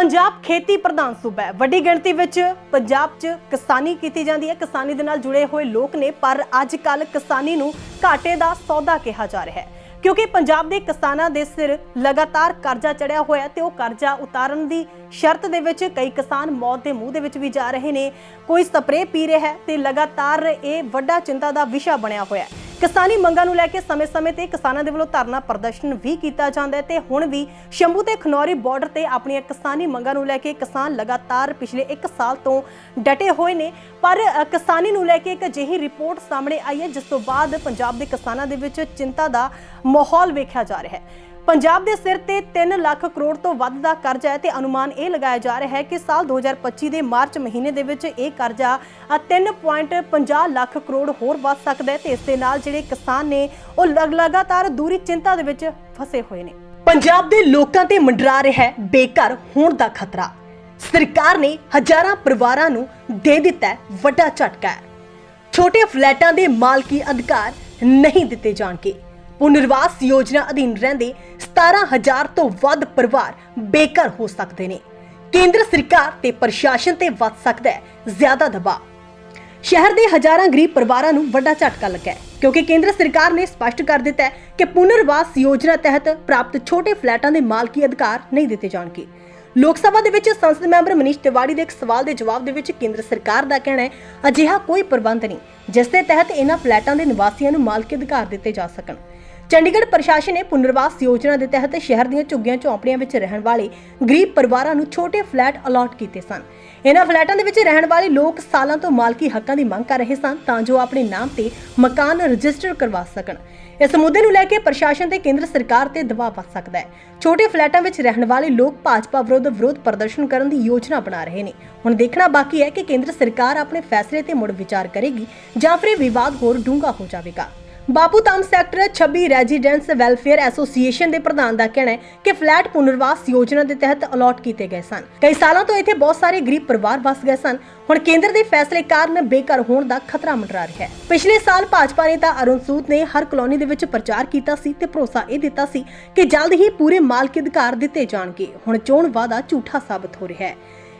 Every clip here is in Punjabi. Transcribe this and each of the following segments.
ਪੰਜਾਬ ਖੇਤੀ ਪ੍ਰਧਾਨ ਸੂਬਾ ਹੈ। ਵੱਡੀ ਗਿਣਤੀ ਵਿੱਚ ਪੰਜਾਬ 'ਚ ਕਿਸਾਨੀ ਕੀਤੀ ਜਾਂਦੀ ਹੈ। ਕਿਸਾਨੀ ਦੇ ਨਾਲ ਜੁੜੇ ਹੋਏ ਲੋਕ ਨੇ, ਪਰ ਅੱਜ ਕੱਲ ਕਿਸਾਨੀ ਨੂੰ ਘਾਟੇ ਦਾ ਸੌਦਾ ਕਿਹਾ ਜਾ ਰਿਹਾ ਹੈ। ਕਿਉਂਕਿ ਪੰਜਾਬ ਦੇ ਕਿਸਾਨਾਂ ਦੇ ਸਿਰ ਲਗਾਤਾਰ ਕਰਜ਼ਾ ਚੜਿਆ ਹੋਇਆ ਤੇ ਉਹ ਕਰਜ਼ਾ ਉਤਾਰਨ ਦੀ ਸ਼ਰਤ ਦੇ ਵਿੱਚ ਕਈ ਕਿਸਾਨ ਮੌਤ ਦੇ ਮੂੰਹ ਦੇ ਵਿੱਚ ਵੀ ਜਾ ਰਹੇ ਨੇ। ਕੋਈ ਸਪਰੇਅ ਪੀ ਰਿਹਾ ਹੈ ਤੇ ਲਗਾਤਾਰ ਇਹ ਵੱਡਾ ਚਿੰਤਾ ਦਾ ਵਿਸ਼ਾ ਬਣਿਆ ਹੋਇਆ ਹੈ। ਕਿਸਾਨੀ ਮੰਗਾਂ ਨੂੰ ਲੈ ਕੇ ਸਮੇਂ-ਸਮੇਂ ਤੇ ਕਿਸਾਨਾਂ ਦੇ ਵੱਲੋਂ ਧਰਨਾ ਪ੍ਰਦਰਸ਼ਨ ਵੀ ਕੀਤਾ ਜਾਂਦਾ ਹੈ ਤੇ ਹੁਣ ਵੀ ਸ਼ੰਭੂ ਤੇ ਖਨੌਰੀ ਬਾਰਡਰ ਤੇ ਆਪਣੀਆਂ ਕਿਸਾਨੀ ਮੰਗਾਂ ਨੂੰ ਲੈ ਕੇ ਕਿਸਾਨ ਲਗਾਤਾਰ ਪਿਛਲੇ 1 ਸਾਲ ਤੋਂ ਡਟੇ ਹੋਏ ਨੇ। ਪਰ ਕਿਸਾਨੀ ਨੂੰ ਲੈ ਕੇ ਇੱਕ ਅਜਿਹੀ ਰਿਪੋਰਟ ਸਾਹਮਣੇ ਆਈ ਹੈ, ਜਿਸ ਤੋਂ ਬਾਅਦ ਪੰਜਾਬ ਦੇ ਕਿਸਾਨਾਂ ਦੇ ਵਿੱਚ ਚਿੰਤਾ ਦਾ ਮਾਹੌਲ ਵੇਖਿਆ ਜਾ ਰਿਹਾ ਹੈ। ਪੰਜਾਬ ਦੇ ਸਿਰ ਤੇ 3 ਲੱਖ ਕਰੋੜ ਤੋਂ ਵੱਧ ਦਾ ਕਰਜ਼ਾ ਹੈ ਤੇ ਅਨੁਮਾਨ ਇਹ ਲਗਾਇਆ ਜਾ ਰਿਹਾ ਹੈ ਕਿ ਸਾਲ 2025 ਦੇ ਮਾਰਚ ਮਹੀਨੇ ਦੇ ਵਿੱਚ ਇਹ ਕਰਜ਼ਾ 3.50 ਲੱਖ ਕਰੋੜ ਹੋਰ ਵੱਧ ਸਕਦਾ ਹੈ ਤੇ ਇਸ ਦੇ ਨਾਲ ਜਿਹੜੇ ਕਿਸਾਨ ਨੇ, ਉਹ ਲਗਾਤਾਰ ਦੂਰੀ ਚਿੰਤਾ ਦੇ ਵਿੱਚ ਫਸੇ ਹੋਏ ਨੇ। ਪੰਜਾਬ ਦੇ ਲੋਕਾਂ ਤੇ ਮੰਡਰਾ ਰਿਹਾ ਹੈ ਬੇਘਰ ਹੋਣ ਦਾ ਖਤਰਾ। ਸਰਕਾਰ ਨੇ ਹਜ਼ਾਰਾਂ ਪਰਿਵਾਰਾਂ ਨੂੰ ਦੇ ਦਿੱਤਾ ਵੱਡਾ ਝਟਕਾ ਛੋਟੇ ਫਲੈਟਾਂ ਦੇ ਮਾਲਕੀ ਅਧਿਕਾਰ ਨਹੀਂ ਦਿੱਤੇ ਜਾਣਗੇ। ਪੁਨਰਵਾਸ ਯੋਜਨਾ ਅਧੀਨ ਰਹਿੰਦੇ 17000 ਤੋਂ ਵੱਧ ਪਰਿਵਾਰ ਬੇਘਰ ਹੋ ਸਕਦੇ ਨੇ। ਕੇਂਦਰ ਸਰਕਾਰ ਤੇ ਪ੍ਰਸ਼ਾਸਨ ਤੇ ਵੱਧ ਸਕਦਾ ਹੈ ਜ਼ਿਆਦਾ ਦਬਾਅ। ਸ਼ਹਿਰ ਦੇ ਹਜ਼ਾਰਾਂ ਗਰੀਬ ਪਰਿਵਾਰਾਂ ਨੂੰ ਵੱਡਾ ਝਟਕਾ ਲੱਗਾ ਹੈ, ਕਿਉਂਕਿ ਕੇਂਦਰ ਸਰਕਾਰ ਨੇ ਸਪਸ਼ਟ ਕਰ ਦਿੱਤਾ ਹੈ ਕਿ ਪੁਨਰਵਾਸ ਯੋਜਨਾ ਤਹਿਤ ਪ੍ਰਾਪਤ ਛੋਟੇ ਫਲੈਟਾਂ ਦੇ ਮਾਲਕੀ ਅਧਿਕਾਰ ਨਹੀਂ ਦਿੱਤੇ ਜਾਣਗੇ। ਲੋਕ ਸਭਾ ਦੇ ਵਿੱਚ ਸੰਸਦ ਮੈਂਬਰ ਮਨੀਸ਼ ਤਿਵਾੜੀ ਦੇ ਇੱਕ ਸਵਾਲ ਦੇ ਜਵਾਬ ਦੇ ਵਿੱਚ ਕੇਂਦਰ ਸਰਕਾਰ ਦਾ ਕਹਿਣਾ ਹੈ, ਅਜਿਹਾ ਕੋਈ ਪ੍ਰਬੰਧ ਨਹੀਂ, ਜਿਸ ਦੇ ਤਹਿਤ ਇਹਨਾਂ ਫਲੈਟਾਂ ਦੇ ਨਿਵਾਸੀਆਂ ਨੂੰ ਮਾਲਕੀ ਅਧਿਕਾਰ ਦਿੱਤੇ ਜਾ ਸਕਣ। ਚੰਡੀਗੜ੍ਹ ਪ੍ਰਸ਼ਾਸਨ ਨੇ ਪੁਨਰਵਾਸ ਯੋਜਨਾ ਦੇ ਤਹਿਤ ਸ਼ਹਿਰ ਦੀਆਂ ਝੁੱਗੀਆਂ ਝੌਂਪੜੀਆਂ ਵਿੱਚ ਰਹਿਣ ਵਾਲੇ ਗਰੀਬ ਪਰਿਵਾਰਾਂ ਨੂੰ ਛੋਟੇ ਫਲੈਟ ਅਲਾਟ ਕੀਤੇ ਸਨ। ਇਹਨਾਂ ਫਲੈਟਾਂ ਦੇ ਵਿੱਚ ਰਹਿਣ ਵਾਲੇ ਲੋਕ ਸਾਲਾਂ ਤੋਂ ਮਾਲਕੀ ਹੱਕਾਂ ਦੀ ਮੰਗ ਕਰ ਰਹੇ ਸਨ ਤਾਂ ਜੋ ਆਪਣੇ ਨਾਮ ਤੇ ਮਕਾਨ ਰਜਿਸਟਰ ਕਰਵਾ ਸਕਣ। ਇਸ ਮੁੱਦੇ ਨੂੰ ਲੈ ਕੇ ਪ੍ਰਸ਼ਾਸਨ ਤੇ ਕੇਂਦਰ ਸਰਕਾਰ ਤੇ ਦਬਾਅ ਵੱਧ ਸਕਦਾ ਹੈ। ਛੋਟੇ ਫਲੈਟਾਂ ਵਿੱਚ ਰਹਿਣ ਵਾਲੇ ਲੋਕ ਭਾਜਪਾ ਵਿਰੁੱਧ ਵਿਰੋਧ ਪ੍ਰਦਰਸ਼ਨ ਕਰਨ ਦੀ ਯੋਜਨਾ ਬਣਾ ਰਹੇ ਨੇ। ਹੁਣ ਦੇਖਣਾ ਬਾਕੀ ਹੈ ਕਿ ਕੇਂਦਰ ਸਰਕਾਰ ਆਪਣੇ ਫੈਸਲੇ ਤੇ ਮੁੜ ਵਿਚਾਰ ਕਰੇਗੀ ਜਾਂ ਫਿਰ ਵਿਵਾਦ ਹੋਰ ਡੂੰਘਾ ਹੋ ਜਾਵੇਗਾ। Bapu Dham sector 26 residents welfare association ਦੇ ਪ੍ਰਧਾਨ ਦਾ ਕਹਿਣਾ ਹੈ ਕਿ ਫਲੈਟ ਪੁਨਰਵਾਸ ਯੋਜਨਾ ਦੇ ਤਹਿਤ ਅਲਾਟ ਕੀਤੇ ਗਏ ਸਨ। ਕਈ ਸਾਲਾਂ ਤੋਂ ਇੱਥੇ ਬਹੁਤ ਸਾਰੇ ਗਰੀਬ ਪਰਿਵਾਰ ਵਸ ਗਏ ਸਨ। ਹੁਣ ਕੇਂਦਰ ਦੇ ਫੈਸਲੇ ਕਾਰਨ ਬੇਘਰ ਹੋਣ ਦਾ ਖਤਰਾ ਮੰਡਰਾ ਰਿਹਾ ਹੈ। ਪਿਛਲੇ ਸਾਲ ਭਾਜਪਾ ਨੇਤਾ ਅਰੁਣ ਸੂਦ ਨੇ ਹਰ ਕਲੋਨੀ ਦੇ ਵਿੱਚ ਪ੍ਰਚਾਰ ਕੀਤਾ ਸੀ ਤੇ ਭਰੋਸਾ ਇਹ ਦਿੱਤਾ ਸੀ ਕਿ ਜਲਦ ਹੀ ਪੂਰੇ ਮਾਲਕੀ ਅਧਿਕਾਰ ਦਿੱਤੇ ਜਾਣਗੇ। ਹੁਣ ਚੋਣ ਵਾਅਦਾ ਝੂਠਾ ਸਾਬਤ ਹੋ ਰਿਹਾ ਹੈ।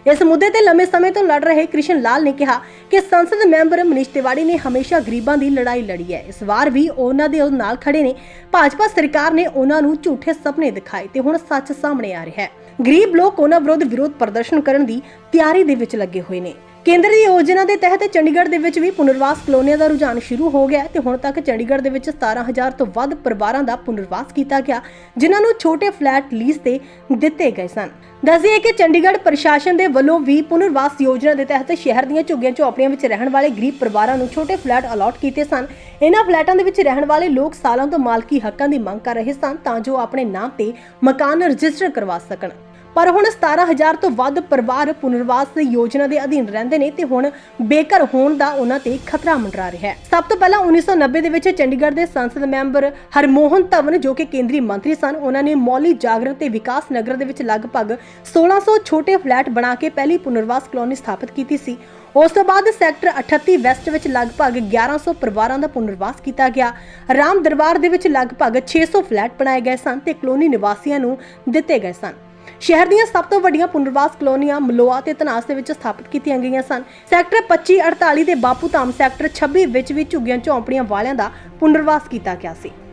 ਇਸ ਮੁੱਦੇ ਤੇ ਲੰਮੇ ਸਮੇਂ ਤੋਂ ਲੜ ਰਹੇ ਕ੍ਰਿਸ਼ਨ ਲਾਲ ਨੇ ਕਿਹਾ ਕਿ ਸੰਸਦ ਮੈਂਬਰ ਮਨੀਸ਼ ਤਿਵਾੜੀ ਨੇ ਹਮੇਸ਼ਾ ਗਰੀਬਾਂ ਦੀ ਲੜਾਈ ਲੜੀ ਹੈ। ਇਸ ਵਾਰ ਵੀ ਉਹਨਾਂ ਦੇ ਨਾਲ ਖੜੇ ਨੇ। ਭਾਜਪਾ ਸਰਕਾਰ ਨੇ ਉਹਨਾਂ ਨੂੰ ਝੂਠੇ ਸੁਪਨੇ ਦਿਖਾਏ ਤੇ ਹੁਣ ਸੱਚ ਸਾਹਮਣੇ ਆ ਰਿਹਾ ਹੈ। ਗਰੀਬ ਲੋਕ ਉਹਨਾਂ ਵਿਰੁੱਧ ਵਿਰੋਧ ਪ੍ਰਦਰਸ਼ਨ ਕਰਨ ਦੀ ਤਿਆਰੀ ਦੇ ਵਿੱਚ ਲੱਗੇ ਹੋਏ ਨੇ। ਕੇਂਦਰ ਦੀ ਯੋਜਨਾ ਦੇ ਤਹਿਤ ਚੰਡੀਗੜ੍ਹ ਦੇ ਵਿੱਚ ਵੀ ਪੁਨਰਵਾਸ ਕਲੋਨੀਆਂ ਦਾ ਰੁਝਾਨ ਸ਼ੁਰੂ ਹੋ ਗਿਆ ਤੇ ਹੁਣ ਤੱਕ ਚੰਡੀਗੜ੍ਹ ਦੇ ਵਿੱਚ 17000 ਤੋਂ ਵੱਧ ਪਰਿਵਾਰਾਂ ਦਾ ਪੁਨਰਵਾਸ ਕੀਤਾ ਗਿਆ, ਜਿਨ੍ਹਾਂ ਨੂੰ ਛੋਟੇ ਫਲੈਟ ਲੀਜ਼ ਤੇ ਦਿੱਤੇ ਗਏ ਸਨ। ਦੱਸਦੀਏ ਕਿ ਚੰਡੀਗੜ੍ਹ ਪ੍ਰਸ਼ਾਸਨ ਦੇ ਵੱਲੋਂ ਵੀ ਪੁਨਰਵਾਸ ਯੋਜਨਾ ਦੇ ਤਹਿਤ ਸ਼ਹਿਰ ਦੀਆਂ ਝੁੱਗੀਆਂ ਝੋਪੜੀਆਂ ਵਿੱਚ ਰਹਿਣ ਵਾਲੇ ਗਰੀਬ ਪਰਿਵਾਰਾਂ ਨੂੰ ਛੋਟੇ ਫਲੈਟ ਅਲਾਟ ਕੀਤੇ ਸਨ। ਇਹਨਾਂ ਫਲੈਟਾਂ ਦੇ ਵਿੱਚ ਰਹਿਣ ਵਾਲੇ ਲੋਕ ਸਾਲਾਂ ਤੋਂ ਮਾਲਕੀ ਹੱਕਾਂ ਦੀ ਮੰਗ ਕਰ ਰਹੇ ਸਨ ਤਾਂ ਜੋ ਆਪਣੇ ਨਾਮ ਤੇ ਮਕਾਨ ਰਜਿਸਟਰ ਕਰਵਾ ਸਕਣ। ਪਰ ਹੁਣ 17000 ਤੋਂ ਵੱਧ ਪਰਿਵਾਰ ਪੁਨਰਵਾਸ ਯੋਜਨਾ ਦੇ ਅਧੀਨ ਰਹਿੰਦੇ ਨੇ ਤੇ ਹੁਣ ਬੇਘਰ ਹੋਣ ਦਾ ਉਹਨਾਂ ਤੇ ਖਤਰਾ ਮੰਡਰਾ ਰਿਹਾ ਹੈ। ਸਭ ਤੋਂ ਪਹਿਲਾਂ 1990 ਦੇ ਵਿੱਚ ਚੰਡੀਗੜ੍ਹ ਦੇ ਸੰਸਦ ਮੈਂਬਰ ਹਰਮੋਹਨ ਧਵਨ ਜੋ ਕਿ ਕੇਂਦਰੀ ਮੰਤਰੀ ਸਨ, ਉਹਨਾਂ ਨੇ ਮੌਲੀ ਜਾਗਰਣ ਤੇ ਵਿਕਾਸ ਨਗਰ ਦੇ ਵਿੱਚ ਲਗਭਗ 1600 ਛੋਟੇ ਫਲੈਟ ਬਣਾ ਕੇ ਪਹਿਲੀ ਪੁਨਰਵਾਸ ਕਲੋਨੀ ਸਥਾਪਿਤ ਕੀਤੀ ਸੀ। ਉਸ ਤੋਂ ਬਾਅਦ ਸੈਕਟਰ 38 ਵੈਸਟ ਵਿੱਚ ਲਗਭਗ 1100 ਪਰਿਵਾਰਾਂ ਦਾ ਪੁਨਰਵਾਸ ਕੀਤਾ ਗਿਆ। ਰਾਮ ਦਰਬਾਰ ਦੇ ਵਿੱਚ ਲਗਭਗ 600 ਫਲੈਟ ਬਣਾਏ ਗਏ ਸਨ ਤੇ ਕਲੋਨੀ ਨਿਵਾਸੀਆਂ ਨੂੰ ਦਿੱਤੇ ਗਏ ਸਨ। ਸ਼ਹਿਰ ਦੀਆਂ ਸਭ ਤੋਂ ਵੱਡੀਆਂ ਪੁਨਰਵਾਸ ਕਲੋਨੀਆਂ ਮਲੋਆ ਤੇ ਤਨਾਸ ਦੇ ਵਿੱਚ ਸਥਾਪਿਤ ਕੀਤੀਆਂ ਗਈਆਂ ਸਨ। ਸੈਕਟਰ 25 48 ਦੇ ਬਾਪੂ ਧਾਮ ਸੈਕਟਰ 26 ਵਿੱਚ ਵੀ ਝੁੱਗੀਆਂ ਝੌਂਪੜੀਆਂ ਵਾਲਿਆਂ ਦਾ ਪੁਨਰਵਾਸ ਕੀਤਾ ਗਿਆ ਸੀ।